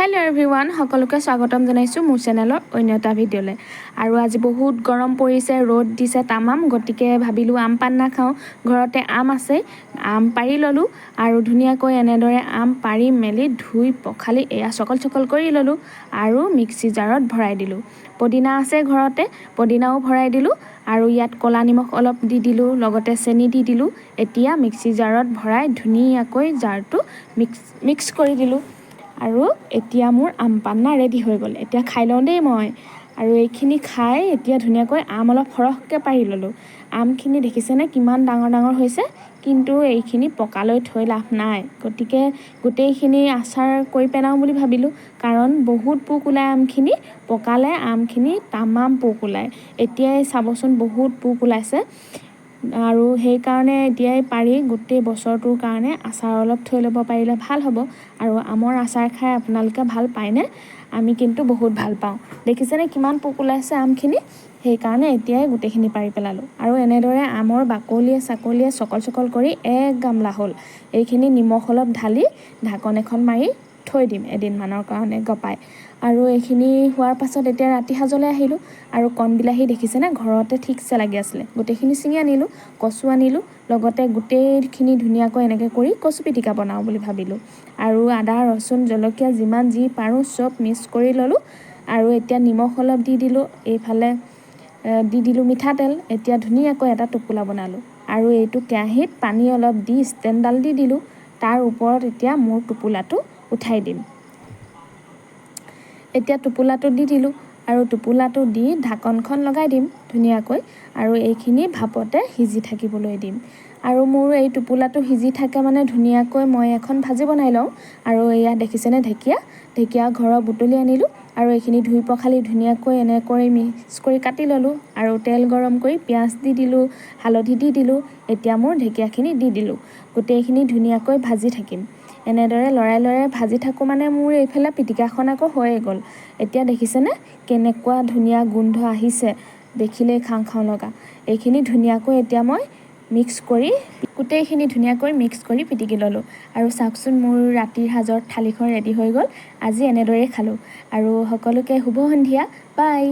Hello everyone সকলোকে স্বাগতম জনাইছোঁ মোৰ চেনেলৰ অন্য এটা ভিডিঅ'লৈ। আৰু আজি বহুত গৰম পৰিছে ৰ'দ দিছে তামাম গতিকে ভাবিলোঁ আম পান্না খাওঁ। ঘৰতে আম আছে আম পাৰি ল'লোঁ আৰু ধুনীয়াকৈ এনেদৰে আম পাৰি মেলি ধুই পখালি এয়া চকল চকল কৰি ল'লোঁ আৰু মিক্সি জাৰত ভৰাই দিলোঁ। পদিনা আছে ঘৰতে পদিনাও ভৰাই দিলোঁ আৰু ইয়াত ক'লা নিমখ অলপ দি দিলোঁ লগতে চেনি দি দিলোঁ। এতিয়া মিক্সি জাৰত ভৰাই ধুনীয়াকৈ জাৰটো মিক্স মিক্স কৰি দিলোঁ। আৰু এতিয়া মোৰ আম পান্না ৰেডি হৈ গ'ল। এতিয়া খাই লওঁ দেই মই। আৰু এইখিনি খাই এতিয়া ধুনীয়াকৈ আম অলপ সৰহকৈ পাৰি ল'লোঁ। আমখিনি দেখিছেনে কিমান ডাঙৰ ডাঙৰ হৈছে? কিন্তু এইখিনি পকালৈ থৈ লাভ নাই। গতিকে গোটেইখিনি আচাৰ কৰি পেলাওঁ বুলি ভাবিলোঁ। কাৰণ বহুত পোক ওলায় আমখিনি পকালে আমখিনি তামাম পোক ওলায়। এতিয়াই চাবচোন বহুত পোক ওলাইছে। আৰু সেইকাৰণে এতিয়াই পাৰি গোটেই বছৰটোৰ কাৰণে আচাৰ অলপ থৈ ল'ব পাৰিলে ভাল হ'ব। আৰু আমৰ আচাৰ খাই আপোনালোকে ভাল পায়নে? আমি কিন্তু বহুত ভাল পাওঁ। দেখিছেনে কিমান পোক ওলাইছে আমখিনি? সেইকাৰণে এতিয়াই গোটেইখিনি পাৰি পেলালোঁ। আৰু এনেদৰে আমৰ বাকলিয়ে চাকলিয়ে চকল চকল কৰি এক গামলা হ'ল। এইখিনি নিমখ অলপ ঢালি ঢাকন এখন মাৰি থৈ দিম এদিনমানৰ কাৰণে গপাই। আৰু এইখিনি হোৱাৰ পাছত এতিয়া ৰাতি সাজলৈ আহিলোঁ আৰু কণ বিলাহী দেখিছেনে? ঘৰতে ঠিকছে লাগি আছিলে। গোটেইখিনি ছিঙি আনিলোঁ কচু আনিলোঁ লগতে গোটেইখিনি ধুনীয়াকৈ এনেকৈ কৰি কচু পিটিকা বনাওঁ বুলি ভাবিলোঁ। আৰু আদা ৰচুন জলকীয়া যিমান যি পাৰোঁ চব মিক্স কৰি ল'লোঁ আৰু এতিয়া নিমখ অলপ দি দিলোঁ এইফালে দি দিলোঁ মিঠাতেল এতিয়া ধুনীয়াকৈ এটা টোপোলা বনালোঁ। আৰু এইটো কেৰাহীত পানী অলপ দি ষ্টেণ্ডডাল দি দিলোঁ তাৰ ওপৰত এতিয়া মোৰ টোপোলাটো উঠাই দিম। এতিয়া টোপোলাটো দি দিলোঁ আৰু টোপোলাটো দি ঢাকনখন লগাই দিম ধুনীয়াকৈ আৰু এইখিনি ভাপতে সিজি থাকিবলৈ দিম। আৰু মোৰ এই টোপোলাটো সিজি থাকে মানে ধুনীয়াকৈ মই এখন ভাজি বনাই লওঁ। আৰু এয়া দেখিছেনে ঢেকীয়া? ঢেকীয়া ঘৰৰ বুটলি আনিলোঁ আৰু এইখিনি ধুই পখালি ধুনীয়াকৈ এনেকৈ মিক্স কৰি কাটি ল'লোঁ আৰু তেল গৰম কৰি পিঁয়াজ দি দিলোঁ হালধি দি দিলোঁ এতিয়া মোৰ ঢেকীয়াখিনি দি দিলোঁ। গোটেইখিনি ধুনীয়াকৈ ভাজি থাকিম। এনেদৰে লৰাই লৰাই ভাজি থাকোঁ মানে মোৰ এইফালে পিটিকাখন আকৌ হৈয়ে গ'ল। এতিয়া দেখিছেনে? কেনেকুৱা ধুনীয়া গোন্ধ আহিছে। দেখিলেই খাওঁ খাওঁ লগা। এইখিনি ধুনীয়াকৈ এতিয়া মই মিক্স কৰি গোটেইখিনি ধুনীয়াকৈ মিক্স কৰি পিটিকি ল'লোঁ। আৰু চাওকচোন মোৰ ৰাতিৰ সাজৰ থালিখন ৰেডি হৈ গ'ল। আজি এনেদৰেই খালোঁ। আৰু সকলোকে শুভ সন্ধিয়া। বাই